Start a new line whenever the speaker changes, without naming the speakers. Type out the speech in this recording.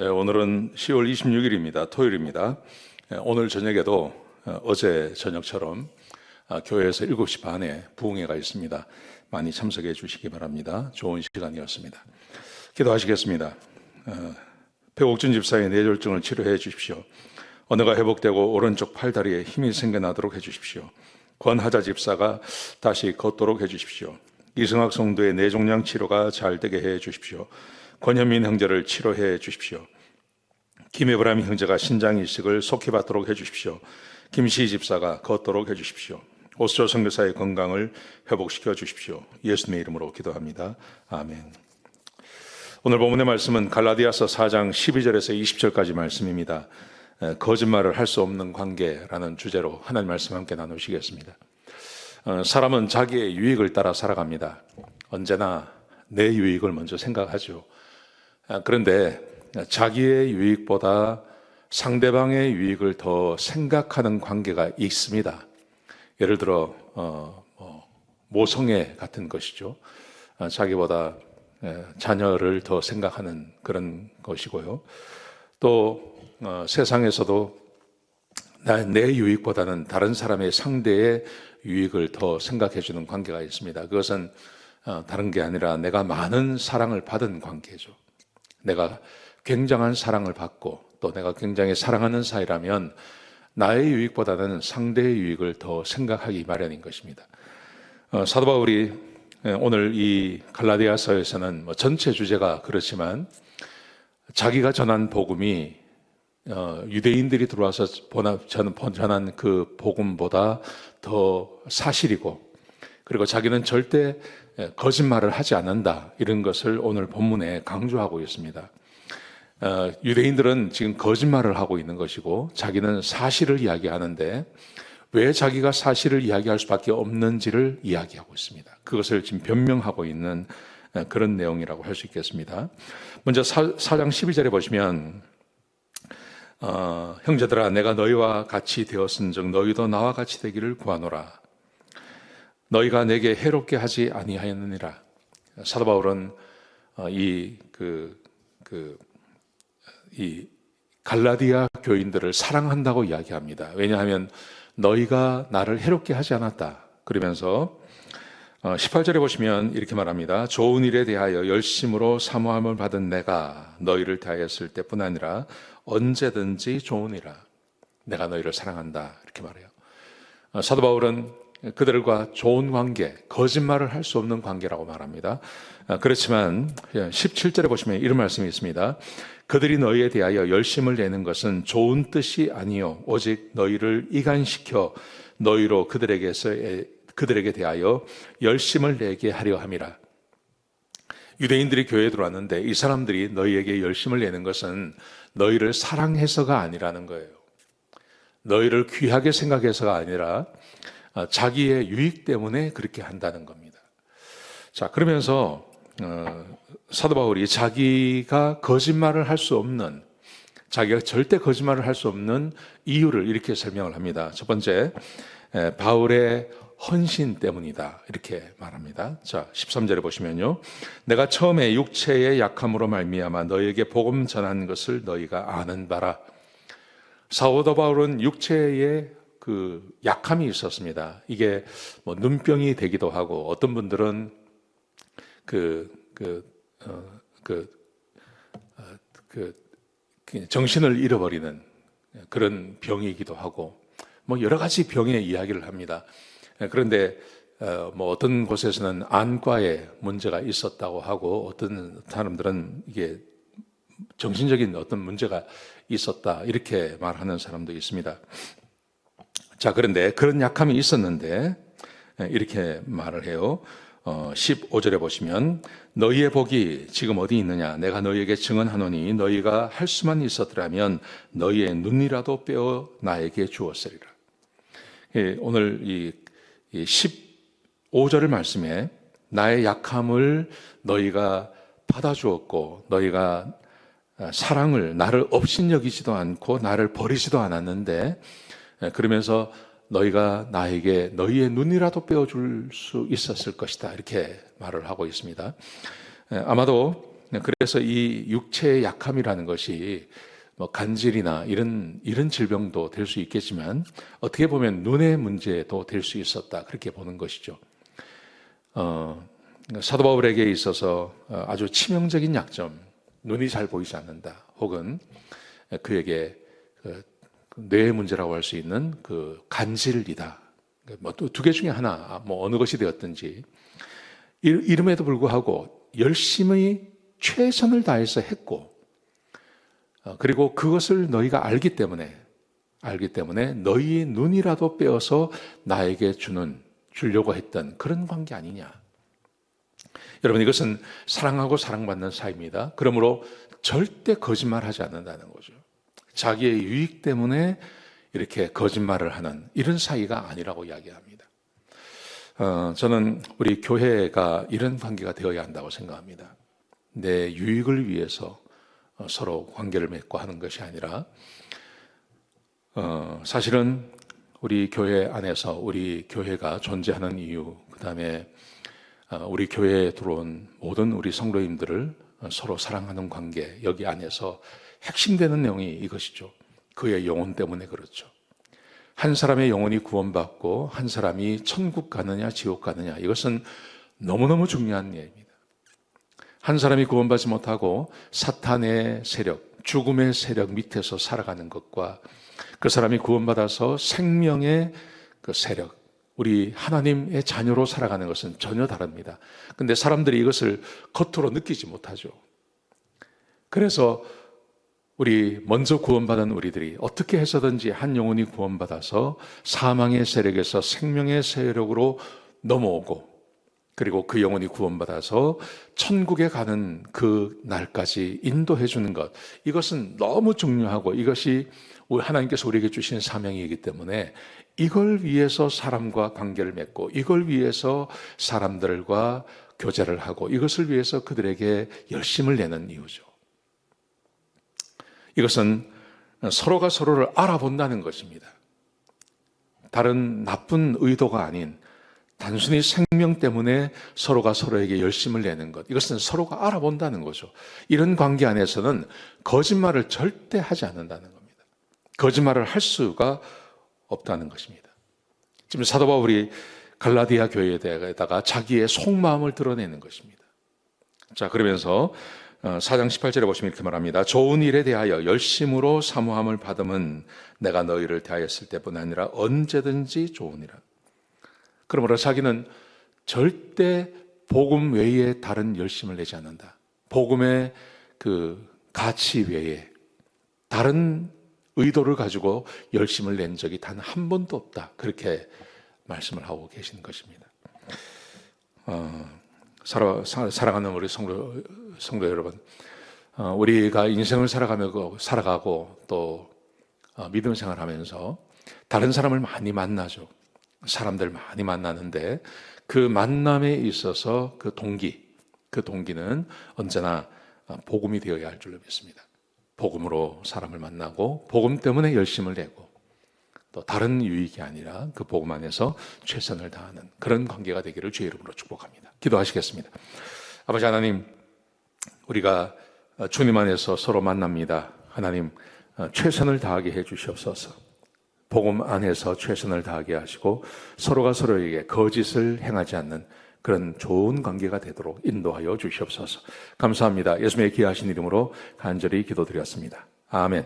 예, 오늘은 10월 26일입니다. 토요일입니다. 예, 오늘 저녁에도 어, 어제 저녁처럼 아, 교회에서 7시 반에 부흥회가 있습니다. 많이 참석해 주시기 바랍니다. 좋은 시간이었습니다. 기도하시겠습니다. 어, 배옥준 집사의 뇌졸중을 치료해 주십시오. 언어가 회복되고 오른쪽 팔다리에 힘이 생겨나도록 해 주십시오. 권하자 집사가 다시 걷도록 해 주십시오. 이승학 성도의 뇌종양 치료가 잘 되게 해 주십시오. 권현민 형제를 치료해 주십시오. 김혜브람 형제가 신장 이식을 속히 받도록 해 주십시오. 김시 집사가 걷도록 해 주십시오. 오스조 선교사의 건강을 회복시켜 주십시오. 예수님의 이름으로 기도합니다. 아멘. 오늘 본문의 말씀은 갈라디아서 4장 12절에서 20절까지 말씀입니다. 에, 거짓말을 할 수 없는 관계라는 주제로 하나님 말씀 함께 나누시겠습니다. 어, 사람은 자기의 유익을 따라 살아갑니다. 언제나 내 유익을 먼저 생각하죠. 아, 그런데 자기의 유익보다 상대방의 유익을 더 생각하는 관계가 있습니다. 예를 들어 어, 뭐, 모성애 같은 것이죠. 아, 자기보다 에, 자녀를 더 생각하는 그런 것이고요. 또 어, 세상에서도 나- 내 유익보다는 다른 사람의 상대의 유익을 더 생각해 주는 관계가 있습니다. 그것은 어, 다른 게 아니라 내가 많은 사랑을 받은 관계죠. 내가 굉장한 사랑을 받고 또 내가 굉장히 사랑하는 사이라면 나의 유익보다는 상대의 유익을 더 생각하기 마련인 것입니다. 어, 사도 바울이 예, 오늘 이 갈라디아서에서는 뭐 전체 주제가 그렇지만 자기가 전한 복음이 어, 유대인들이 들어와서 전한 그 복음보다 더 사실이고 그리고 자기는 절대 예, 거짓말을 하지 않는다 이런 것을 오늘 본문에 강조하고 있습니다. 어, 유대인들은 지금 거짓말을 하고 있는 것이고 자기는 사실을 이야기하는데 왜 자기가 사실을 이야기할 수밖에 없는지를 이야기하고 있습니다. 그것을 지금 변명하고 있는 어, 그런 내용이라고 할 수 있겠습니다. 먼저 사, 4장 12절에 보시면 어, 형제들아 내가 너희와 같이 되었은즉 너희도 나와 같이 되기를 구하노라. 너희가 내게 해롭게 하지 아니하였느니라. 사도 바울은 어, 이그 그, 이 갈라디아 교인들을 사랑한다고 이야기합니다. 왜냐하면 너희가 나를 해롭게 하지 않았다. 그러면서 어, 18절에 보시면 이렇게 말합니다. 좋은 일에 대하여 열심으로 사모함을 받은 내가 너희를 대하였을 때뿐 아니라 언제든지 일아 내가 너희를 사랑한다. 이렇게 말해요. 어, 사도 바울은 그들과 좋은 관계, 거짓말을 할 수 없는 관계라고 말합니다. 아, 그렇지만 17절에 보시면 이런 말씀이 있습니다. 그들이 너희에 대하여 열심을 내는 것은 좋은 뜻이 아니요 오직 너희를 이간시켜 너희로 그들에게서 그들에게 대하여 열심을 내게 하려 함이라. 유대인들이 교회에 들어왔는데 이 사람들이 너희에게 열심을 내는 것은 너희를 사랑해서가 아니라는 거예요. 너희를 귀하게 생각해서가 아니라 아, 자기의 유익 때문에 그렇게 한다는 겁니다. 자, 그러면서 어, 사도 바울이 자기가 거짓말을 할 수 없는 자기가 절대 거짓말을 할 수 없는 이유를 이렇게 설명을 합니다. 첫 번째, 에, 바울의 헌신 때문이다. 이렇게 말합니다. 자, 13절에 보시면요. 내가 처음에 육체의 약함으로 말미암아 너희에게 복음 전한 것을 너희가 아는 바라. 사도 바울은 육체의 그 약함이 있었습니다. 이게 뭐 눈병이 되기도 하고 어떤 분들은 그, 그, 어, 그, 어, 그, 그 정신을 잃어버리는 그런 병이기도 하고 뭐 여러 가지 병의 이야기를 합니다. 그런데 어, 뭐 어떤 곳에서는 안과에 문제가 있었다고 하고 어떤 사람들은 이게 정신적인 어떤 문제가 있었다 이렇게 말하는 사람도 있습니다. 자 그런데 그런 약함이 있었는데 이렇게 말을 해요. 어, 15절에 보시면 너희의 복이 지금 어디 있느냐 내가 너희에게 증언하노니 너희가 할 수만 있었더라면 너희의 눈이라도 빼어 나에게 주었으리라. 예, 오늘 이, 이 15절의 말씀에 나의 약함을 너희가 받아주었고 너희가 사랑을 나를 업신여기지도 않고 나를 버리지도 않았는데 예, 그러면서 너희가 나에게 너희의 눈이라도 빼어줄 수 있었을 것이다 이렇게 말을 하고 있습니다. 예, 아마도 그래서 이 육체의 약함이라는 것이 뭐 간질이나 이런 이런 질병도 될 수 있겠지만 어떻게 보면 눈의 문제도 될 수 있었다 그렇게 보는 것이죠. 어, 사도 바울에게 있어서 어, 아주 치명적인 약점, 눈이 잘 보이지 않는다, 혹은 그에게 그 뇌의 문제라고 할 수 있는 그 간질이다. 뭐두 개 중에 하나, 뭐 어느 것이 되었든지 이름에도 불구하고 열심히 최선을 다해서 했고, 어, 그리고 그것을 너희가 알기 때문에 알기 때문에 너희의 눈이라도 빼어서 나에게 주는 주려고 했던 그런 관계 아니냐. 여러분 이것은 사랑하고 사랑받는 사이입니다. 그러므로 절대 거짓말하지 않는다는 거죠. 자기의 유익 때문에 이렇게 거짓말을 하는 이런 사이가 아니라고 이야기합니다. 어, 저는 우리 교회가 이런 관계가 되어야 한다고 생각합니다. 내 유익을 위해서 어, 서로 관계를 맺고 하는 것이 아니라 어, 사실은 우리 교회 안에서 우리 교회가 존재하는 이유, 그 다음에 어, 우리 교회에 들어온 모든 우리 성도님들을 서로 사랑하는 관계 여기 안에서 핵심되는 내용이 이것이죠. 그의 영혼 때문에 그렇죠. 한 사람의 영혼이 구원받고 한 사람이 천국 가느냐 지옥 가느냐 이것은 너무너무 중요한 예입니다. 한 사람이 구원받지 못하고 사탄의 세력, 죽음의 세력 밑에서 살아가는 것과 그 사람이 구원받아서 생명의 그 세력, 우리 하나님의 자녀로 살아가는 것은 전혀 다릅니다. 근데 사람들이 이것을 겉으로 느끼지 못하죠. 그래서 우리 먼저 구원받은 우리들이 어떻게 해서든지 한 영혼이 구원받아서 사망의 세력에서 생명의 세력으로 넘어오고 그리고 그 영혼이 구원받아서 천국에 가는 그 날까지 인도해 주는 것. 이것은 너무 중요하고 이것이 하나님께서 우리에게 주신 사명이기 때문에 이걸 위해서 사람과 관계를 맺고 이걸 위해서 사람들과 교제를 하고 이것을 위해서 그들에게 열심을 내는 이유죠. 이것은 서로가 서로를 알아본다는 것입니다. 다른 나쁜 의도가 아닌 단순히 생명 때문에 서로가 서로에게 열심을 내는 것. 이것은 서로가 알아본다는 거죠. 이런 관계 안에서는 거짓말을 절대 하지 않는다는 겁니다. 거짓말을 할 수가 없다는 것입니다. 지금 사도 바울이 갈라디아 교회에다가 자기의 속마음을 드러내는 것입니다. 자, 그러면서 4장 어, 18절에 보시면 이렇게 말합니다. 좋은 일에 대하여 열심으로 사모함을 받으면 내가 너희를 대하였을 때뿐 아니라 언제든지 좋으니라. 그러므로 자기는 절대 복음 외에 다른 열심을 내지 않는다. 복음의 그 가치 외에 다른 의도를 가지고 열심을 낸 적이 단 한 번도 없다. 그렇게 말씀을 하고 계시는 것입니다. 어, 살아, 살아가는 우리 성도, 성도 여러분, 어, 우리가 인생을 살아가며 살아가고 또 어, 믿음 생활하면서 다른 사람을 많이 만나죠. 사람들 많이 만나는데 그 만남에 있어서 그 동기, 그 동기는 언제나 복음이 되어야 할 줄로 믿습니다. 복음으로 사람을 만나고 복음 때문에 열심을 내고 또 다른 유익이 아니라 그 복음 안에서 최선을 다하는 그런 관계가 되기를 주의 이름으로 축복합니다. 기도하시겠습니다. 아버지 하나님, 우리가 주님 안에서 서로 만납니다. 하나님, 최선을 다하게 해 주시옵소서. 복음 안에서 최선을 다하게 하시고 서로가 서로에게 거짓을 행하지 않는 그런 좋은 관계가 되도록 인도하여 주시옵소서. 감사합니다. 예수님의 귀하신 이름으로 간절히 기도드렸습니다. 아멘.